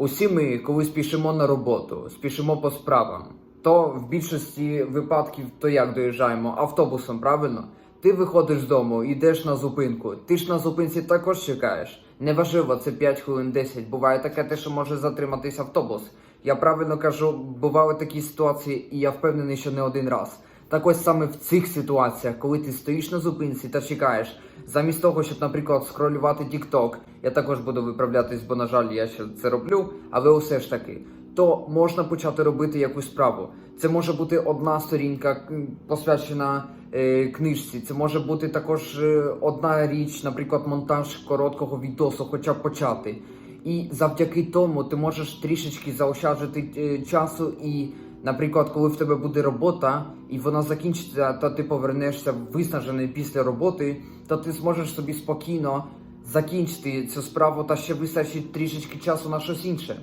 Усі ми, коли спішимо на роботу, спішимо по справам, то в більшості випадків то як доїжджаємо автобусом, правильно? Ти виходиш з дому, йдеш на зупинку. Ти ж на зупинці також чекаєш. Неважливо, це 5 хвилин 10. Буває таке, те, що може затриматись автобус. Я правильно кажу, бували такі ситуації, і я впевнений, що не один раз. Так ось саме в цих ситуаціях, коли ти стоїш на зупинці та чекаєш, замість того, щоб, наприклад, скролювати TikTok, я також буду виправлятись, бо на жаль, я ще це роблю, але усе ж таки, то можна почати робити якусь справу. Це може бути одна сторінка посвячена е, книжці. Це може бути також е, одна річ, наприклад, монтаж короткого відосу, хоча б почати. І завдяки тому ти можеш трішечки заощаджити е, часу і. Наприклад, коли в тебе буде робота і вона закінчиться, то ти повернешся виснажений після роботи, то ти зможеш собі спокійно закінчити цю справу та ще вистачить трішечки часу на щось інше.